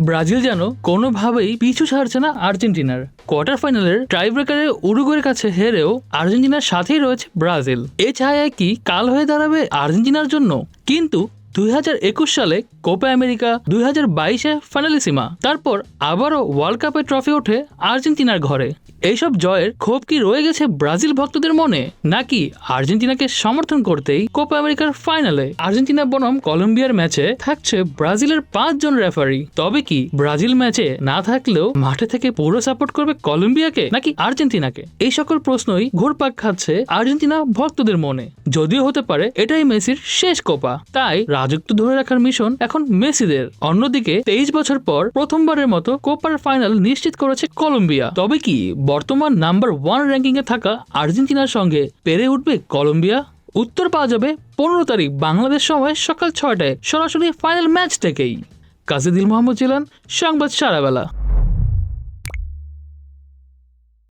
Brazil যেন কোনোভাবেই পিছু ছাড়ছে না আর্জেন্টিনার কোয়ার্টার ফাইনালের ট্রাই ব্রেকারে উরুগুয়ের কাছে হেরেও আর্জেন্টিনার সাথেই রয়েছে ব্রাজিল। এ ছায়া কি কাল হয়ে দাঁড়াবে আর্জেন্টিনার জন্য? কিন্তু দুই হাজার একুশ সালে কোপা আমেরিকা, দুই হাজার বাইশে ফাইনালিসিমা, তারপর আবারও ওয়ার্ল্ড কাপের ট্রফি ওঠে আর্জেন্টিনার ঘরে। এইসব জয়ের ক্ষোভ কি রয়ে গেছে ব্রাজিল ভক্তদের মনে? নাকি আর্জেন্টিনাকে সমর্থন করতেই কোপা আমেরিকার ফাইনালে আর্জেন্টিনা বনাম কলম্বিয়ার ম্যাচে থাকছে ব্রাজিলের পাঁচজন রেফারি। তবে কি ব্রাজিল ম্যাচে না থাকলেও মাঠে থেকে পুরো সাপোর্ট করবে কলম্বিয়াকে নাকি আর্জেন্টিনাকে? এই সকল প্রশ্নই ঘুরপাক খাচ্ছে আর্জেন্টিনা ভক্তদের মনে। যদিও হতে পারে এটাই মেসির শেষ কোপা। তাই রাজত্ব ধরে রাখার মিশন এখন মেসিদের। অন্যদিকে তেইশ বছর পর প্রথমবারের মতো কোপার ফাইনাল নিশ্চিত করেছে কলম্বিয়া। তবে কি বর্তমান নাম্বার ওয়ান র্যাঙ্কিংয়ে থাকা আর্জেন্টিনার সঙ্গে পেরে উঠবে কলম্বিয়া। উত্তর পাওয়া যাবে পনেরো তারিখ বাংলাদেশ সময় সকাল ছয়টায়, সরাসরি ফাইনাল ম্যাচ থেকেই। কাজেদিল মোহাম্মদ জেলান, সংবাদ সারাবেলা।